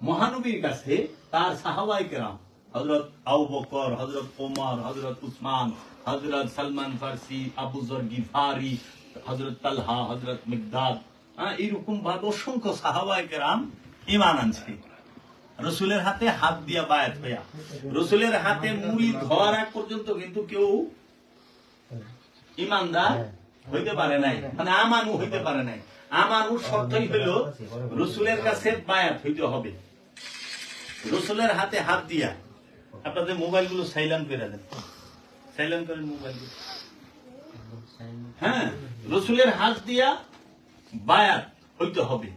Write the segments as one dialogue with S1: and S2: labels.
S1: মহানবীর কাছে তার সাহাবাই কেরাম হজরত আবু বকর হজরত ওমর হজরত উসমান হজরত সালমান ফার্সি আবু জর গিফারি হজরত তালহা হজরত মিগদাদ হ্যাঁ, এইরকম ভাবে অসংখ্য সাহাবাই কেরাম ইমান আনছে। রসুলের হাতে হাত দিয়া বায়াত হইয়া রসুলের হাতে মুড়ি ধোয়ার আগ পর্যন্ত কিন্তু কেউ ইমানদার হইতে পারে নাই মানে আমানু হইতে পারে নাই। আমানু শর্তই হইল রসুলের কাছে বায়াত হইতে হবে। রসুলের হাতে হাত দিয়া আপনাদের মোবাইলগুলো সাইলেন্ট করে দেন। সাইলেন্ট করেন মোবাইল হ্যাঁ রসুলের হাত দিয়া বায়াত হইতে হবে।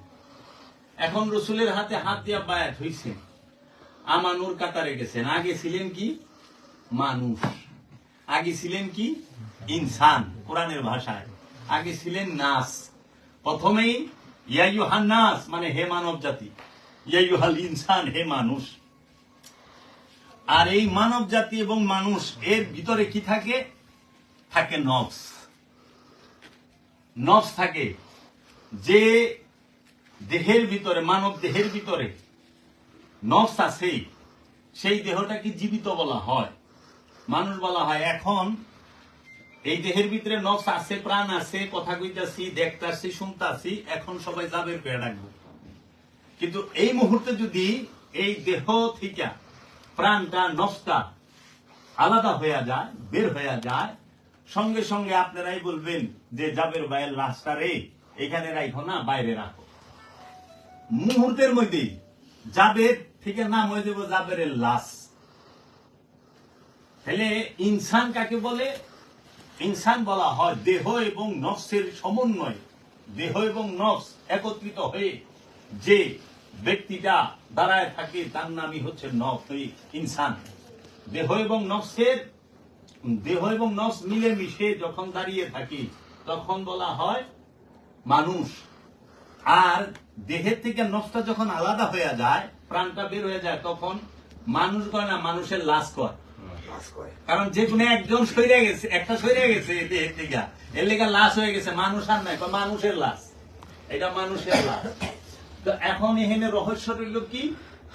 S1: এখন রসুলের হাতে হাত দিয়া বায়াত হইছে। আমানুর কাতারে গেছেন। আগে ছিলেন কি? মানুষ। আগে ছিলেন কি? ইনসান, কোরআনের ভাষায়। আগে ছিলেন নাস। প্রথমেই ইয়াইহান নাস মানে হে মানব জাতি ইয়াইহাল ইনসান হে মানুষ। আর এই মানব জাতি এবং মানুষ, এর ভিতরে কি থাকে? থাকে নফস। নফস থাকে যে দেহের ভিতরে, মানব দেহের ভিতরে নফস আছে সেই দেহটাকে জীবিত বলা হয়। মানুষ বলা হয়, এখন এই দেহের ভিতরে নফস আছে, প্রাণ আছে, কথা কইতাছি, দেখতাছি, শুনতাছি, এখন সবাই যাবের পেয়ে ডাকবো। কিন্তু এই মুহূর্তে যদি এই দেহ থেকে প্রাণটা নফসটা আলাদা হয়ে যায়, বের হয়ে যায়, সঙ্গে সঙ্গে আপনারাই বলবেন যে, জাবের ভাইয়ের লাশটা রে, এখানে রাখো না, বাইরে রাখো। মুহূর্তের মধ্যেই জাবের থেকে নাম হয়ে দেবো, জাবেরের লাশ। তাহলে ইনসান কাকে বলে? ইনসান বলা হয় দেহ এবং নফসের সমন্বয়। দেহ এবং নফস একত্রিত হয়ে যে ব্যক্তিটা দাঁড়ায় থাকে তার নামই হচ্ছে ওই ইনসান। দেহ এবং নফসের দেহ এবং নফস মিলে মিশে যখন দাঁড়িয়ে থাকি তখন বলা হয় মানুষ। আর দেহের থেকে নফসটা যখন আলাদা হয়ে যায় প্রাণটা বের হয়ে যায় তখন মানুষ কয় না মানুষের লাশ কয়। কারণ যে কোনো একজন সইরে গেছে একটা সইরে গেছে দেহের থেকে। এর লেগে লাশ হয়ে গেছে মানুষ আর নাই মানুষের লাশ। এটা মানুষের লাশ। তো এখন এখানে রহস্য রইল কি?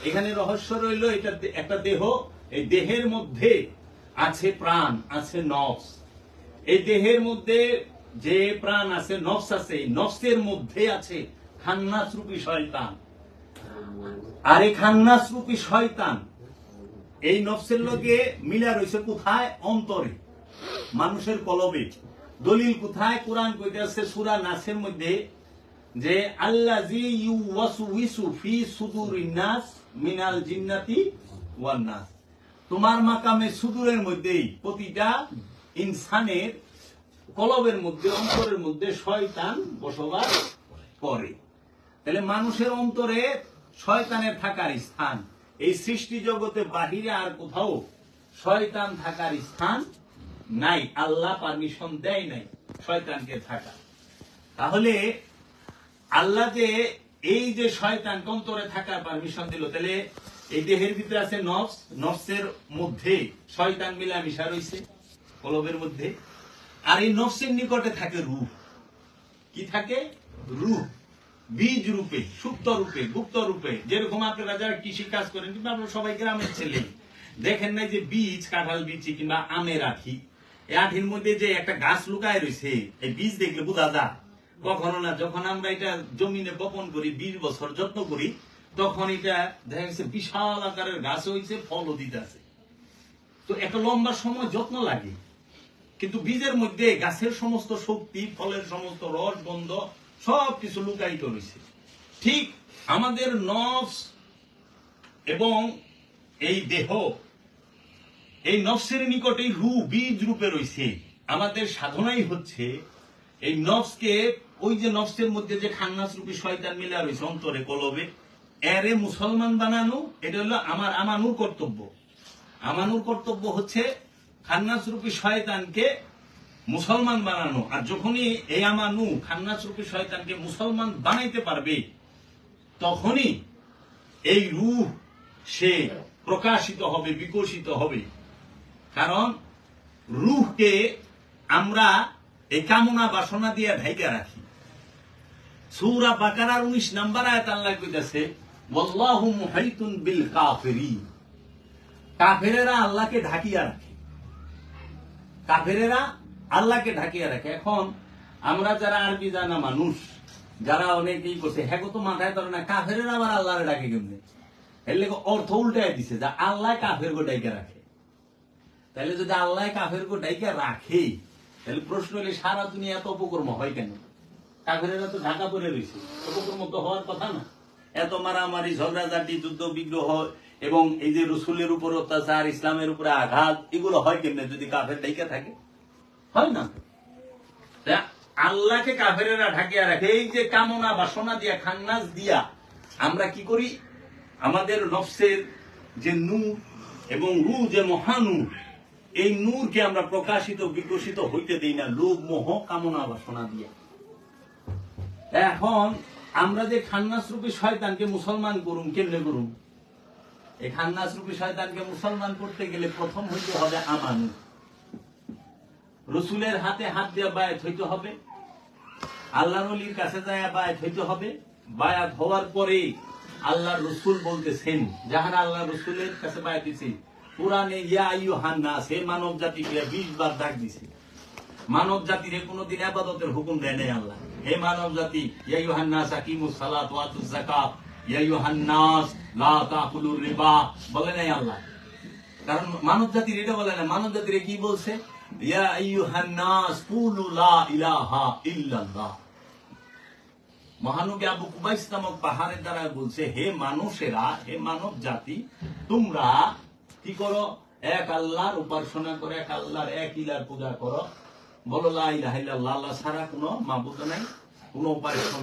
S1: এখানে রহস্য রইল এটা একটা দেহ। এই দেহের মধ্যে আছে প্রাণ, আছে নফস। এই দেহের মধ্যে যে প্রাণ আছে, নফস আছে নফসের মধ্যে আছে খান্নাস রূপী শয়তান। আর এই খান্নাস রূপী শয়তান, এই নফসের লোকে মিলা রয়েছে কোথায়? অন্তরে। মানুষের কলবে। দলিল কোথায়? কোরআন কইতেছে, সূরা নাসের মধ্যে যে নাস মিনাল জিন্নাতি ওয়ান নাস। তোমার মাকামে সুদূরের মধ্যেই প্রতিটা ইনসানের কলবের মধ্যে, অন্তরের মধ্যে শয়তান বসবাস করে। তাহলে মানুষের অন্তরে শয়তানের থাকার স্থান, এই সৃষ্টি জগতে বাহিরে আর কোথাও শয়তান থাকার স্থান নাই। আল্লাহ পারমিশন দেয় নাই শয়তানকে থাকা তাহলে আল্লাহ যে এই যে শয়তান অন্তরে থাকার পারমিশন দিল, তাহলে এই দেহের ভিতরে আছে নফস, নফসের মধ্যে শয়তান মিলামিশা রয়েছে কলবের মধ্যে। আর এই নফসের নিকটে থাকে রূহ কি থাকে? রূহ বীজ রূপে, সুপ্ত রূপে, গুপ্ত রূপে। যেরকম আপনারা যারা কৃষি কাজ করেন কিন্তু আপনারা সবাই গ্রামের ছেলে, দেখেন নাই যে বীজ, কাঁঠাল, বিচি, কিংবা আমের আঠি এই আঠির মধ্যে যে একটা গাছ লুকায় রয়েছে এই বীজ দেখলে বোঝা যায় কখনো না, যখন আমরা এটা জমিনে বপন করি, বিশ বছর যত্ন করি, তখন এটা দেখা গেছে বিশাল আকারের গাছ হয়েছে ফলও দিতেছে। তো একটা লম্বা সময় যত্ন লাগে। কিন্তু বীজের মধ্যে গাছের সমস্ত শক্তি, ফলের সমস্ত রস, গন্ধ সব কিছু লুকায়িত রয়েছে। ঠিক আমাদের নফস এবং এই দেহ, এই নফসের নিকটেই রু, বীজ রূপে রয়েছে। আমাদের সাধনাই হচ্ছে এই নফসকে ওই যে নফসের মধ্যে যে খান্নাস রূপী শয়তান মিলা রয়েছে অন্তরে কলবে, এরে মুসলমান বানানো, এটা হলো আমার আমানুর কর্তব্য। আমানুর কর্তব্য হচ্ছে খান্নাস রূপী শয়তানকে মুসলমান বানানো। আর যখনই এই আমানু খান্নাস রূপী শয়তানকে মুসলমান বানাইতে পারবে, তখনই এই রূহ সে প্রকাশিত হবে, বিকশিত হবে। কারণ রুহকে আমরা এই কামনা বাসনা দিয়ে ঢাইকা রাখি। সূরা বাকারার 19 নাম্বার আয়াত আল্লাহ কইতাছে বিল কাফেরেরা আল্লাহকে ঢাকিয়া রাখে। কাফেরেরা আল্লাহকে ঢাকিয়া রাখে। এখন আমরা যারা আরবি জানা মানুষ, যারা অনেকেই হ্যাঁ তো মাথায় ধরে না, কাফেরেরা আবার আল্লাহরে ডাকে কেমনে? এর লেগে অর্থ উল্টাই দিছে যে আল্লাহ কাফের গো ডাইকে রাখে। তাহলে যদি আল্লাহ কাফের গো ডাইকে রাখে তাহলে প্রশ্ন হলে সারা দুনিয়া এত অপকর্ম হয় কেন? কাফেরেরা তো ঢাকা পড়ে রয়েছে। অপকর্ম তো হওয়ার কথা না। এত মারামারি, ঝগড়াঝাটি যুদ্ধ বিগ্রহ এবং এই যে রসুলের উপর অত্যাচার, ইসলামের উপরে আঘাত, এগুলো হয় কেমনে যদি কাফের ডাইকে থাকে? হয় না। আল্লাহকে কাফেরেরা ঢাকিয়া রাখে। এই যে কামনা বাসনা দিয়া, খান্নাস দিয়া, আমরা কি করি? আমাদের নফসের যে নূর এবং রু যে মহানূর এই নূরকে আমরা প্রকাশিত, বিকশিত হইতে দেই না। লোভ, মোহ, কামনা বাসনা দিয়া। এখন আমরা যে খান্নাস রূপী শয়তানকে মুসলমান করুম, কেমনে করুম? এই খান্নাস রূপী শয়তানকে মুসলমান করতে গেলে প্রথম হইতে হবে আমানু। রসুলের হাতে হাত দেওয়া বায়াত হইতে হবে আল্লাহ নলির কাছে যায় বায়াত হইতে হবে। বায়াত হওয়ার পরে আল্লাহ রসুল বলতেছেন, যাহারা আল্লাহ রসুলের কাছে বায়াত দিছে, কোরআনে ইয়া আইয়ু হান্নাস হে মানব জাতিকে বিশ বার ডাক দিছে। মানব জাতির কোনোদিন আবাদতের হুকুম দেয় নাই আল্লাহ। হে মানব জাতি হান্নাস সালাত ওয়া আতুজ যাকাত। লা তাকুলুর রিবা। বলে নাই আল্লাহ। কারণ মানব জাতির এটা বলে না মানব জাতির কি বলছে? ইয়া কুলু লা ইলাহা ইল্লাল্লাহ। মহানবী আবু কুবাইস নামক পাহাড়ের দ্বারা বলছে, হে মানুষেরা, হে মানব জাতি, তোমরা কি করো? এক আল্লাহর উপাসনা করে, এক আল্লাহর এক ইলার পূজা করো। বলো নাই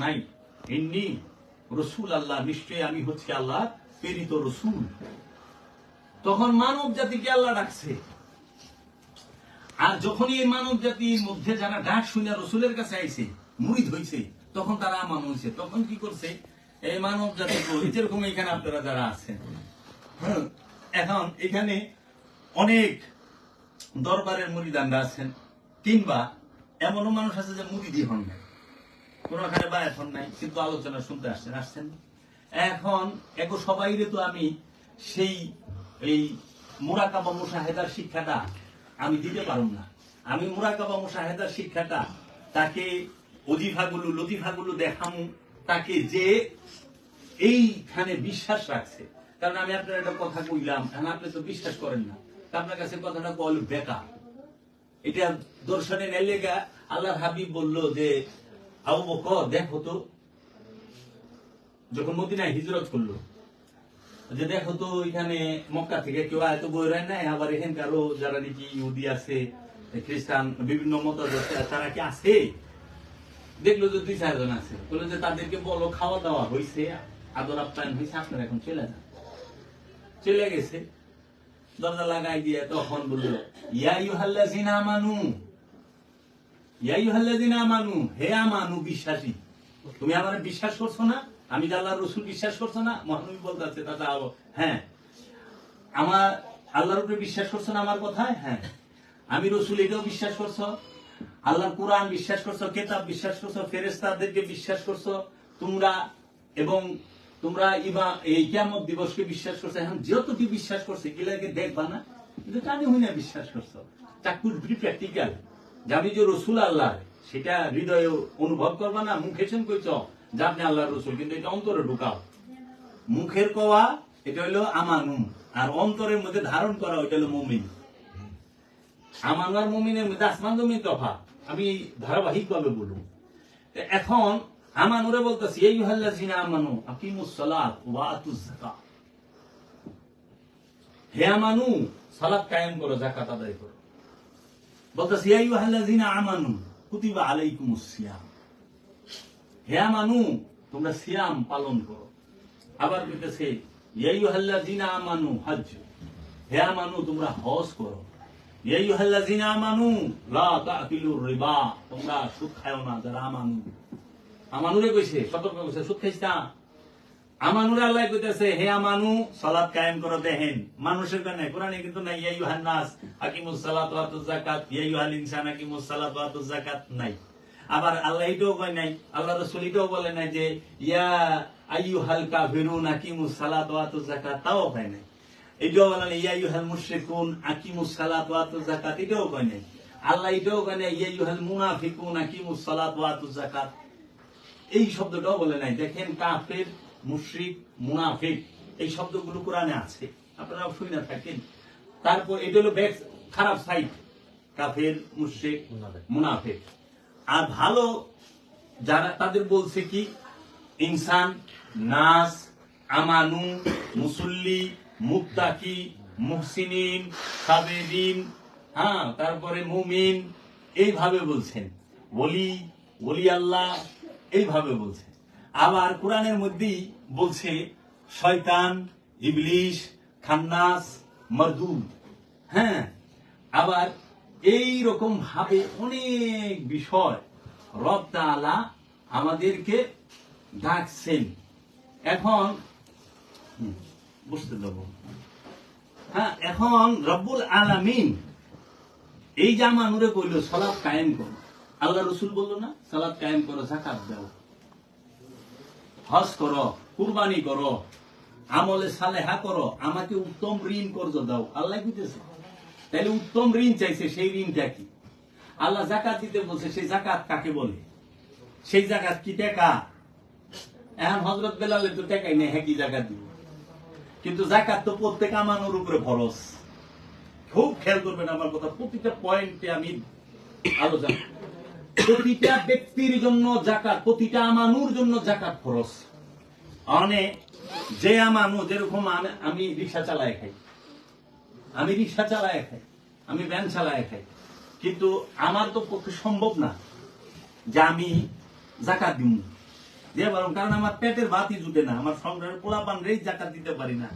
S1: নাই। রসুল আল্লাহ নিশ্চয়ই আমি আল্লাহ প্রেরিত রসুল। তখন মানব জাতিকে আল্লাহ ডাকছে। আর যখনই এই মানব জাতির মধ্যে যারা ডাক শুনে রসুলের কাছে আইছে মুড়িদ হইছে তখন তারা আমান হয়েছে তখন কি করছে? এই মানব জাতি যেরকম এখানে আপনারা যারা আছেন। হ্যাঁ, এখন এখানে অনেক দরবারের মুড়িদানরা আছেন। কিংবা এমনও মানুষ আছে যে মুড়িদি হন নাই। কোনখানে বায়াত হন নাই, কিন্তু আলোচনা শুনতে আসছেন আসছেন? এখন এখন সবাইরে তো আমি সেই এই মুরাকাবা মুশাহেদার শিক্ষাটা আমি দিতে পারব না। আমি মুরাকাবা মুশাহেদার শিক্ষাটা তাকে অজিফাগুলো, লতিফাগুলো দেখামু, তাকে যে এইখানে বিশ্বাস রাখছে। কারণ আমি আপনার একটা কথা কইলাম, এখন আপনি তো বিশ্বাস করেন না। আপনার কাছে কথাটা বল বেকার। এটা দর্শনে নেলেগা আল্লাহর হাবিব বলল যে, আবু বকর, দেখো তো, যখন মদিনায় হিজরত করল, যে দেখো তো এখানে মক্কা থেকে কেউ এত বই রায় নাই, আবার এখানকারও যারা নাকি ইহুদি আছে, খ্রিস্টান, বিভিন্ন মত তারা কি আছে? দেখল যে দুই চারজন আছে। বলল যে তাদেরকে বলো, খাওয়া দাওয়া হয়েছে আদর আপ্যায়ন হয়েছে আপনারা এখন চলে যান। চলে গেছে। দরজা লাগাই দিয়ে তখন বলল, ইয়া ইউহাল্লাযিনা আমানু, ইয়া আমানু, হে আমানু বিশ্বাসী, তুমি আমার বিশ্বাস করছ না? আমি যে আল্লাহর রসুল বিশ্বাস করছ না? মহানবী বলতেছে দাদা হ্যাঁ আমার আল্লাহর উপরে বিশ্বাস করছ না আমার কথায়? হ্যাঁ আমি রসুল এটাও বিশ্বাস করছ, আল্লাহর কোরআন বিশ্বাস করছ, কেতাব বিশ্বাস করছ ফেরেস্তাদেরকে বিশ্বাস করছ, তোমরা এবং তোমরা ইবা এই কিয়ামত দিবসকে বিশ্বাস করছ, এখন যতটি বিশ্বাস করছে এগুলাকে দেখবা না, কিন্তু কানে হই না বিশ্বাস করছ। চাকুর ভি প্র্যাকটিক্যাল। যে আমি যে রসুল আল্লাহ, সেটা হৃদয়ে অনুভব করবা না, মুখে শুন কইছ যে আপনি আল্লাহর রসুল, কিন্তু এটা অন্তরে ঢুকাও। মুখের কওয়া, এটা হলো আমানু, আর অন্তরের মধ্যে ধারণ করা, ওইটা হলো মুমিন। আমানু আর মুমিনের মধ্যে আসমান জমিন তফা আমি ধারাবাহিক ভাবে বলুন এখন আমানুরে বলতেছি এই হাল্লাজিনা আমানু আকিমুস সালাত ওয়া আতুজ যাকাত হে আমানু, সালাত কায়েম করো, যাকাত আদায় করো। বলতেছি এই আমানু কুতিবা আলাইকুমুস সিয়াম হে আমানু, তোমরা সিয়াম পালন করো। আবার বলতেছে এই হাল্লাজিনা আমানু হজ হে আমানু, তোমরা হজ করো। এই আমানু লা তাকিলুর রিবা। তোমরা সুদ খাও না, যারা আমানু। আমানুরে কইছে, সতর্ক কইছে, সুদ খাইছ আমানুরে আল্লাহ কইতেছে, হে আমানু, সালাত কায়েম করো দেখেন মানুষের কানে, কোরআনে কিন্তু নাই, ইয়া ইউহান নাস, আকিমুস সালাত ওয়া আতুজ যাকাত। ইয়া ইউহাল ইনসান, আকিমুস সালাত ওয়া আতুজ যাকাত। নাই। আবার আল্লাহ এটাও কয় নাই, আল্লাহ রাসূল এটাও বলে নাই যে, ইয়া আইয়ু হাল কাফিরুন, আকিমুস সালাত ওয়া আতুজ যাকাত। তাও হয় নাই। এটাও বলেন ইয়াইয়ু হাল মুশরিকুন, আকিমুস সালাত ওয়া আতুজ যাকাত। এটাও কয় নাই। আল্লাহ এটাও কয় নাই ইয়াইয়ু হাল মুনাফিকুন, আকিমুস সালাত ওয়া আতুজ যাকাত। এই শব্দটাও বলে নাই। দেখেন কাফের মুশরিক মুনাফিক এই শব্দগুলো কোরআনে আছে। আপনারা শুই না থাকেন। তারপর এটা হলো ব্যাক খারাপ সাইড কাফের মুশরিক মুনাফিক। আর ভালো যারা তাদের বলছে কি ইনসান নাস আমানু মুসল্লি মুক্তাকি মুহসিনিন সাবেরিন হ্যাঁ তারপরে মুমিন এইভাবে বলছেন। বলি বলি আল্লাহ এইভাবে বলছে। আবার কোরআনের মধ্যেই বলছে, শয়তান, ইবলিশ, খান্নাস, মরদুদ। হ্যাঁ? আবার এই রকম ভাবে অনেক বিষয় রব তাআলা আমাদেরকে ডাকছেন। এখন বুঝতে দেবো হ্যাঁ এখন রব্বুল আলামিন এই যে আমানুরে কইল সালাত কায়েম করো আল্লাহ রসুল বলল না সালাত কায়েম করো জাকাত দাও। হজ করো, কুরবানি করো, আমলে সালেহা করো, আমাকে উত্তম ঋণ কর্জ দাও। আল্লাহ কইতেছে। তাহলে উত্তম ঋণ চাইছে, সেই ঋণটা কি? আল্লাহ জাকাত দিতে বলছে, সেই জাকাত কাকে বলে? সেই জাকাত কি টাকা? এখন হজরত বেলালে তো টাকাই নেই হ্যাঁ কি জাকাত দিব? কিন্তু জাকাত তো প্রত্যেক আমানোর উপরে খরচ খুব খেয়াল করবেন আমার কথা, প্রতিটা পয়েন্টে আমি আলোচনা প্রতিটা ব্যক্তির জন্য জাকাত প্রতিটা আমানুর জন্য জাকাত খরচ অনেক যে আমানু যেরকম আমি- রিক্সা চালায় খাই। আমি রিক্সা চালায় খাই। আমি ভ্যান চালায় খাই। কিন্তু আমার তো পক্ষে সম্ভব না যে আমি জাকাত দিব দিয়ে পারব কারণ আমার পেটের বাতি জুটে না, আমার সংসারের পোলাপান রেই জাকাত দিতে পারি না।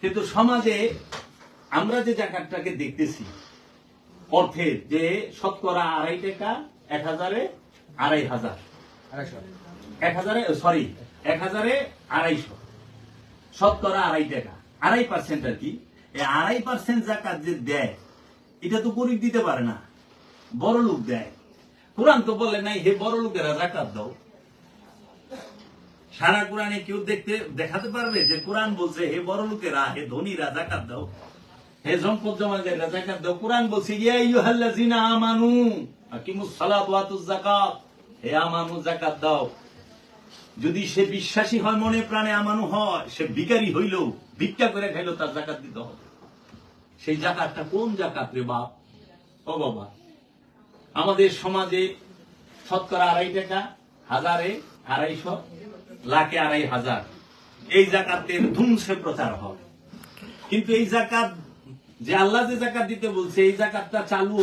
S1: কিন্তু সমাজে আমরা যে জাকাতটাকে দেখতেছি অর্থের যে শতকরা আড়াই টাকা এক হাজারে আড়াই হাজার। এক হাজারে সরি এক হাজারে আড়াইশো। শতকরা আড়াই টাকা। আড়াই পার্সেন্ট আর কি। এই আড়াই পার্সেন্ট জাকাত যে দেয় এটা তো গরিব দিতে পারে না বড় লোক দেয়। কোরআন তো বলে নাই হে বড় লোকেরা জাকাত দাও। সারা কোরআনে কেউ দেখতে দেখাতে পারবে যে কোরআন বলছে হে বড় লোকেরা হে ধনীরা জাকাত দাও। হে সম্পদ জমাকারীরা জাকাত দাও, কোরআন বলছে, ইয়া আইয়ুহাল্লাযিনা আমানু আকিমুস সালাত ওয়া আতুজ যাকাত হে আমানু জাকাত দাও। যদি সে বিশ্বাসী হয়, মনে প্রাণে আমানু হয়, সে ভিখারি হইলেও, ভিক্ষা করে খাইলেও তার জাকাত দিতে হবে। সেই জাকাতটা কোন জাকাত রে বাপ? ও বাবা, আমাদের সমাজে শতকরা আড়াই টাকা, হাজারে আড়াইশো, লাখে আড়াই হাজার। এই জাকাতের ধুমসে প্রচার হয়। কিন্তু এই জাকাত যে আল্লাহ যে জাকাত দিতে বলছে, এই জাকাতটা চালু।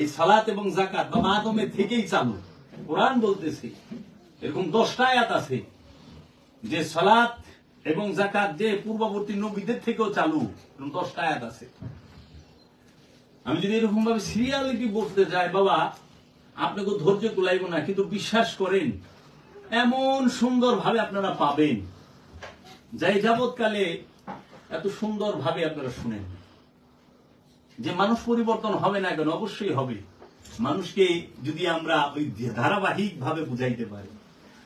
S1: এই সালাত এবং জাকাত বা মাদমের থেকেই চালু। কোরআন বলতেছে, এরকম দশটা আয়াত আছে যে সালাত এবং জাকাত যে পূর্ববর্তী নবীদের থেকেও চালু, এরকম দশটা আয়াত আছে। আমি যদি এরকম ভাবে সিরিয়ালিটি বলতে যাই, বাবা, আপনাকে ধৈর্য কুলাইব না, কিন্তু বিশ্বাস করেন, এমন সুন্দর ভাবে আপনারা পাবেন। যাই যাবৎকালে এত সুন্দর ভাবে আপনারা শুনেন। যে মানুষ পরিবর্তন হবে না কেন? অবশ্যই হবে। মানুষকে যদি আমরা ওই ধারাবাহিক ভাবে বুঝাইতে পারি,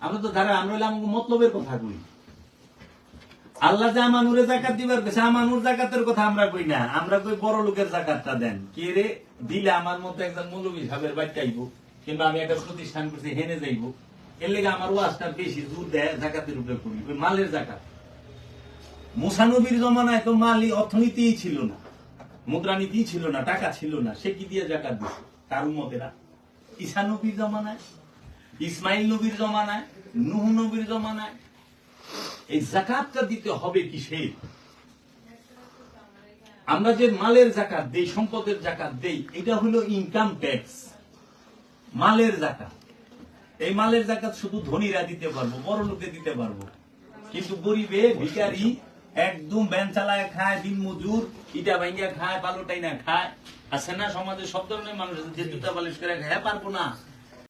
S1: আমরা তো ধারা আমরা হলে আমাকে মতলবের কথা কই। আল্লাহ যে আমানুরে জাকাত দিবার কাছে আমানুর জাকাতের কথা আমরা কই না। আমরা কই বড় লোকের জাকাতটা দেন। কে রে? দিলে আমার মতো একজন মৌলবী সাহেবের বাড়িতে আইব, কিংবা আমি একটা প্রতিষ্ঠান করছি, হেনে যাইব। এর লেগে আমার ওয়াজটা বেশি জোর দেয় জাকাতের উপরে করি, ওই মালের জাকাত। মুসানবীর জমানায় তো মালি অর্থনীতিই ছিল না। মুদ্রানীতি ছিল না, টাকা ছিল না, সে কি দিয়ে জাকাত দিছে? তার উম্মতেরা। ঈসা নবীর জমানায়, ইসমাইল নবীর জমানায়, নুহ নবীর জমানায়। এই জাকাতটা দিতে হবে কিসের আমরা যে মালের জাকাত দেই, সম্পদের জাকাত দেই, এটা হলো ইনকাম ট্যাক্স মালের জাকাত। এই মালের জাকাত শুধু ধনীরা দিতে পারব বড় লোকে দিতে পারব। কিন্তু গরিবে, ভিখারি একদম ব্যান চালায় খায়, দিন মজুর, ইটা ভাঙ্গিয়া খায় পালোটাই না খায়। আর সেনা সমাজে, সব ধরনের মানুষ যে জুতা বালিশ করে খায় পারব না।